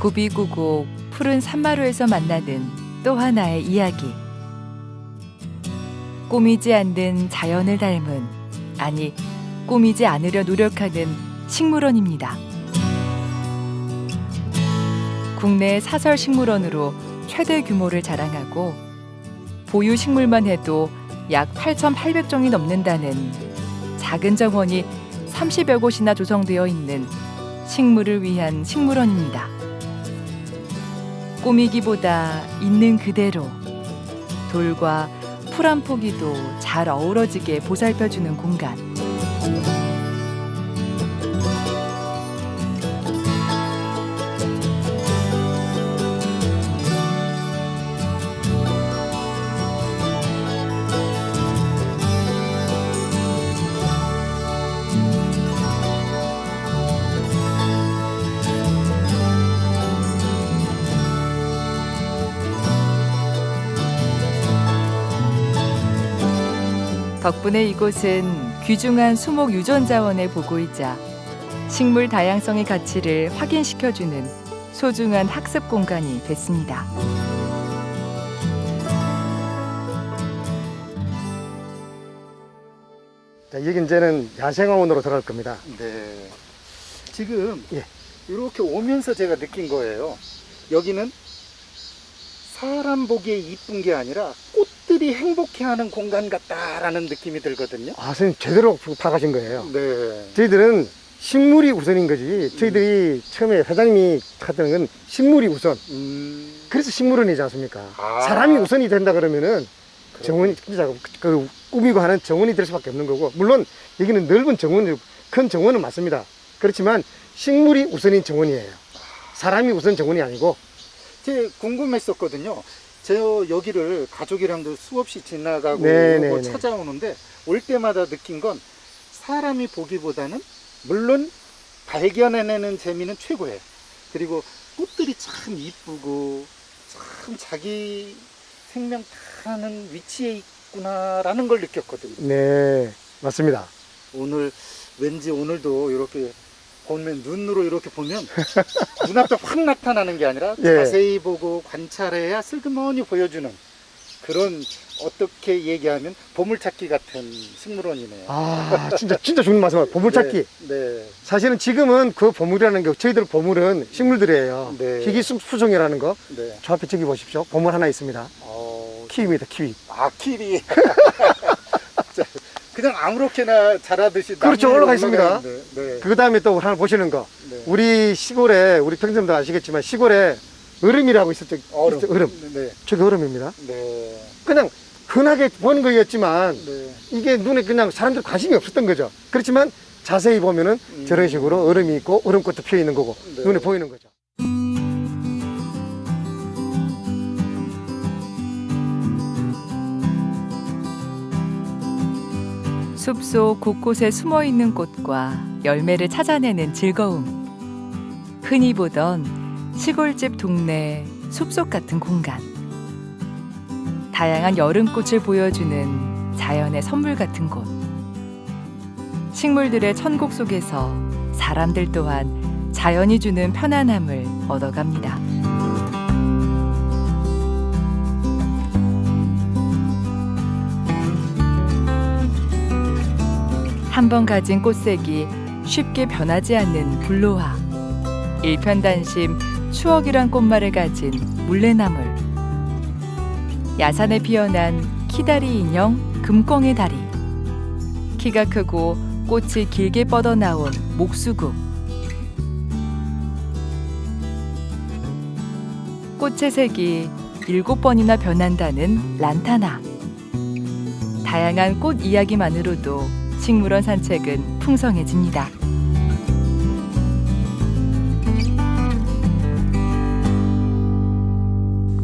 굽이구고 푸른 산마루에서 만나는 또 하나의 이야기. 꾸미지 않는 자연을 닮은 아니 꾸미지 않으려 노력하는 식물원입니다. 국내 사설 식물원으로 최대 규모를 자랑하고 보유 식물만 해도 약 8,800종이 넘는다는 작은 정원이 30여 곳이나 조성되어 있는 식물을 위한 식물원입니다. 꾸미기보다 있는 그대로 돌과 풀 한 포기도 잘 어우러지게 보살펴주는 공간. 덕분에 이곳은 귀중한 수목 유전 자원의 보고이자 식물 다양성의 가치를 확인시켜주는 소중한 학습 공간이 됐습니다. 자, 여기 이제는 야생화원으로 들어갈 겁니다. 네. 지금 예. 이렇게 오면서 제가 느낀 거예요. 여기는 사람 보기에 이쁜 게 아니라 꽃 들이 행복해하는 공간 같다라는 느낌이 들거든요. 아, 선생님 제대로 파가신 거예요. 네. 저희들은 식물이 우선인 거지. 저희들이 처음에 회장님이 하던 건 식물이 우선. 음. 그래서 식물원이지 않습니까? 아. 사람이 우선이 된다 그러면은 정원이 진짜 그 꾸미고 하는 정원이 될 수밖에 없는 거고 물론 여기는 넓은 정원, 큰 정원은 맞습니다. 그렇지만 식물이 우선인 정원이에요. 사람이 우선 정원이 아니고 제 궁금했었거든요. 저 여기를 가족이랑도 수없이 지나가고 네, 네, 뭐 네. 찾아오는데 올 때마다 느낀 건 사람이 보기보다는 물론 발견해내는 재미는 최고예요. 그리고 꽃들이 참 이쁘고 참 자기 생명 다하는 위치에 있구나라는 걸 느꼈거든요. 네 맞습니다. 오늘 왠지 오늘도 이렇게 보면 눈으로 이렇게 보면 눈앞에 확 나타나는 게 아니라 예. 자세히 보고 관찰해야 슬그머니 보여주는 그런 어떻게 얘기하면 보물찾기 같은 식물원이네요. 아 진짜 진짜 좋은 말씀 보물찾기. 네. 네. 사실은 지금은 그 보물이라는 게 저희들 보물은 식물들이에요. 네. 희귀 수- 수종이라는 거. 네. 저 앞에 저기 보십시오. 보물 하나 있습니다. 어, 키위입니다. 키위. 아키리. 자, 그냥 아무렇게나 자라듯이 그렇죠, 올라가 있습니다. 네. 그 다음에 또 하나 보시는 거. 네. 우리 시골에 우리 평생도 아시겠지만 시골에 얼음이라고 있었죠. 얼음. 얼음. 네. 저게 얼음입니다. 네. 그냥 흔하게 보는 거였지만 네. 이게 눈에 그냥 사람들 관심이 없었던 거죠. 그렇지만 자세히 보면은 음. 저런 식으로 얼음이 있고 얼음꽃도 피어 있는 거고 네. 눈에 보이는 거죠. 숲속 곳곳에 숨어 있는 꽃과 열매를 찾아내는 즐거움. 흔히 보던 시골집 동네 숲속 같은 공간. 다양한 여름꽃을 보여주는 자연의 선물 같은 곳. 식물들의 천국 속에서 사람들 또한 자연이 주는 편안함을 얻어갑니다. 한 번 가진 꽃색이 쉽게 변하지 않는 불로화. 일편단심 추억이란 꽃말을 가진 물레나물. 야산에 피어난 키다리 인형 금꽁의 다리. 키가 크고 꽃이 길게 뻗어나온 목수국. 꽃의 색이 일곱 번이나 변한다는 란타나. 다양한 꽃 이야기만으로도 식물원 산책은 풍성해집니다.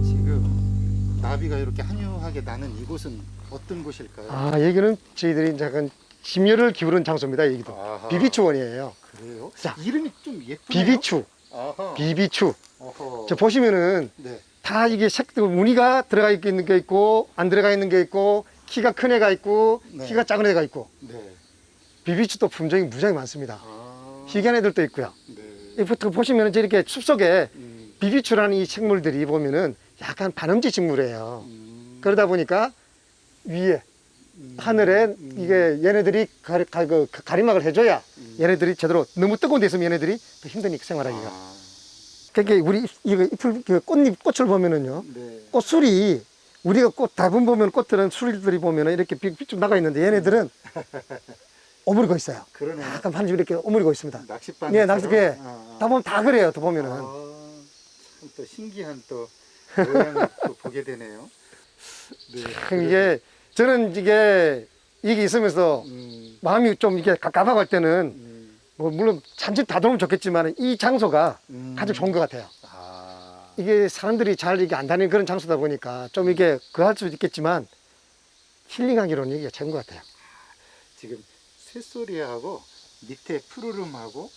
지금 나비가 이렇게 한유하게 나는 이곳은 어떤 곳일까요? 아 여기는 저희들이 약간 심혈을 기울인 장소입니다. 여기도 아하. 비비추원이에요. 그래요? 자, 이름이 좀 예쁘네요. 비비추, 아하. 비비추. 어허. 저 보시면은 네. 다 이게 색들 무늬가 들어가 있는 게 있고 안 들어가 있는 게 있고 키가 큰 애가 있고 네. 키가 작은 애가 있고 네. 비비추도 품종이 무지하게 많습니다. 아. 희귀한 애들도 있고요. 네. 이부터 보시면 이렇게 숲속에 음. 비비추라는 이 식물들이 보면은 약간 반음지 식물이에요. 음. 그러다 보니까 위에 음. 하늘에 음. 이게 얘네들이 가리, 가, 그 가리막을 해줘야 음. 얘네들이 제대로 너무 뜨거운 데 있으면 얘네들이 더 힘드니까 생활하기가. 아, 그러니까 우리 이거 잎을 그 꽃잎 꽃을 보면은요. 네. 꽃술이 우리가 꽃 대부분 보면 꽃들은 술들이 보면은 이렇게 빛좀 나가 있는데 얘네들은 오므리고 있어요. 그러네. 약간 반죽 이렇게 오므리고 있습니다. 낚싯반. 예, 낚싯대. 아, 다 보면 다 그래요. 또 보면은. 참또 신기한 또 모양을 또 보게 되네요. 네. 참 이게 저는 이게 이게 있으면서 음, 마음이 좀 이게 갑갑할 때는 음, 뭐 물론 잔집 다 들어오면 좋겠지만 이 장소가 음. 가장 좋은 것 같아요. 아, 이게 사람들이 잘 이게 안 다니는 그런 장소다 보니까 좀 이게 그할 수도 있겠지만 힐링하기로는 이게 최고인 것 같아요. 지금 새소리하고 밑에 푸르름하고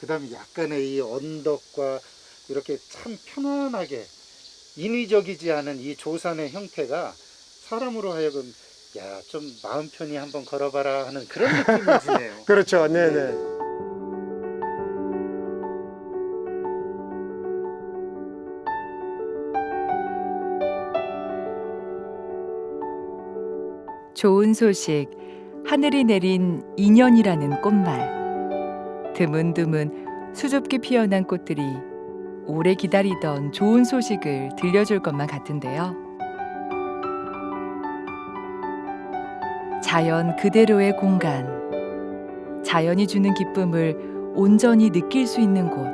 그다음에 약간의 이 언덕과 이렇게 참 편안하게 인위적이지 않은 이 조산의 형태가 사람으로 하여금 야 좀 마음 편히 한번 걸어봐라 하는 그런 느낌을 주네요. 그렇죠. 네네. 좋은 소식, 하늘이 내린 인연이라는 꽃말. 드문드문 수줍게 피어난 꽃들이 오래 기다리던 좋은 소식을 들려줄 것만 같은데요. 자연 그대로의 공간. 자연이 주는 기쁨을 온전히 느낄 수 있는 곳.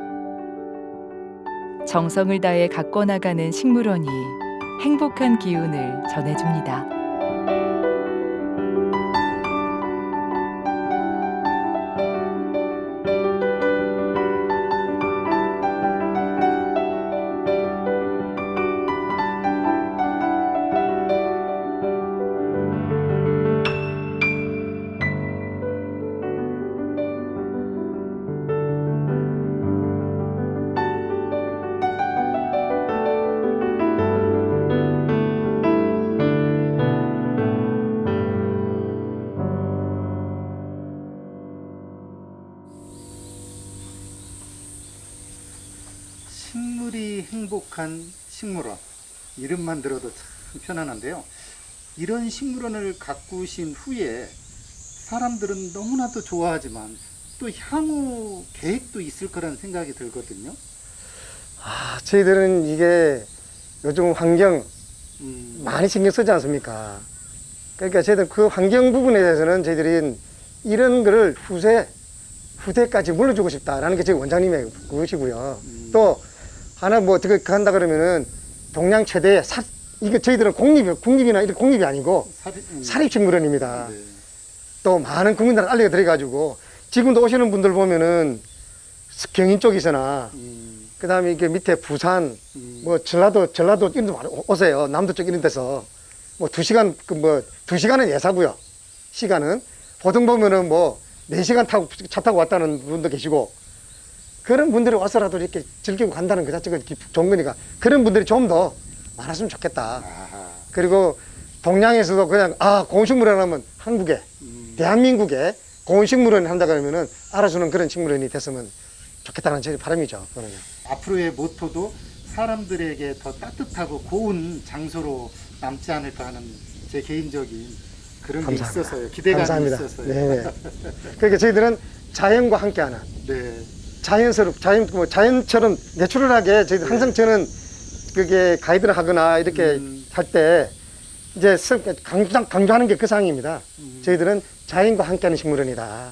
정성을 다해 가꿔 나가는 식물원이 행복한 기운을 전해줍니다. 식물이 행복한 식물원 이름만 들어도 참 편안한데요. 이런 식물원을 가꾸신 후에 사람들은 너무나도 좋아하지만 또 향후 계획도 있을 거라는 생각이 들거든요. 아, 저희들은 이게 요즘 환경 음, 많이 신경 쓰지 않습니까? 그러니까 저희들 그 환경 부분에 대해서는 저희들이 이런 거를 후세, 후대까지 물려주고 싶다라는 게 저희 원장님의 그것이고요. 음. 또 하나 뭐 어떻게 한다 그러면은 동양 최대의 사, 이게 저희들은 공립, 국립이나 이런 공립이 아니고 음, 사립식물원입니다. 네. 또 많은 국민들한테 알려드려가지고 지금도 오시는 분들 보면은 경인 쪽이서나. 음, 그 다음에 이게 밑에 부산 음, 뭐 전라도 전라도 이런 데 오세요. 남도 쪽 이런 데서. 뭐 두 시간 그 뭐 두 시간은 예사고요. 시간은. 보통 보면은 뭐 네 시간 타고 차 타고 왔다는 분도 계시고 그런 분들이 와서라도 이렇게 즐기고 간다는 그 자체가 기- 좋은 거니까 그런 분들이 좀 더 많았으면 좋겠다 아하, 그리고 동양에서도 그냥 아 고온식물원 하면 한국에 음, 대한민국에 고온식물원 한다 그러면은 알아주는 그런 식물원이 됐으면 좋겠다는 제 바람이죠 그거는요. 앞으로의 모토도 사람들에게 더 따뜻하고 고운 장소로 남지 않을까 하는 제 개인적인 그런 게 감사합니다. 있어서요. 기대감이 감사합니다. 있어서요. 네. 그러니까 저희들은 자연과 함께하는 네. 자연스럽 자연 뭐 자연처럼 내추럴하게 저희들 항상 저는 그게 가이드를 하거나 이렇게 음. 할때 이제 스- 강조, 강조하는 게그 상황입니다. 음. 저희들은 자연과 함께하는 식물원이다.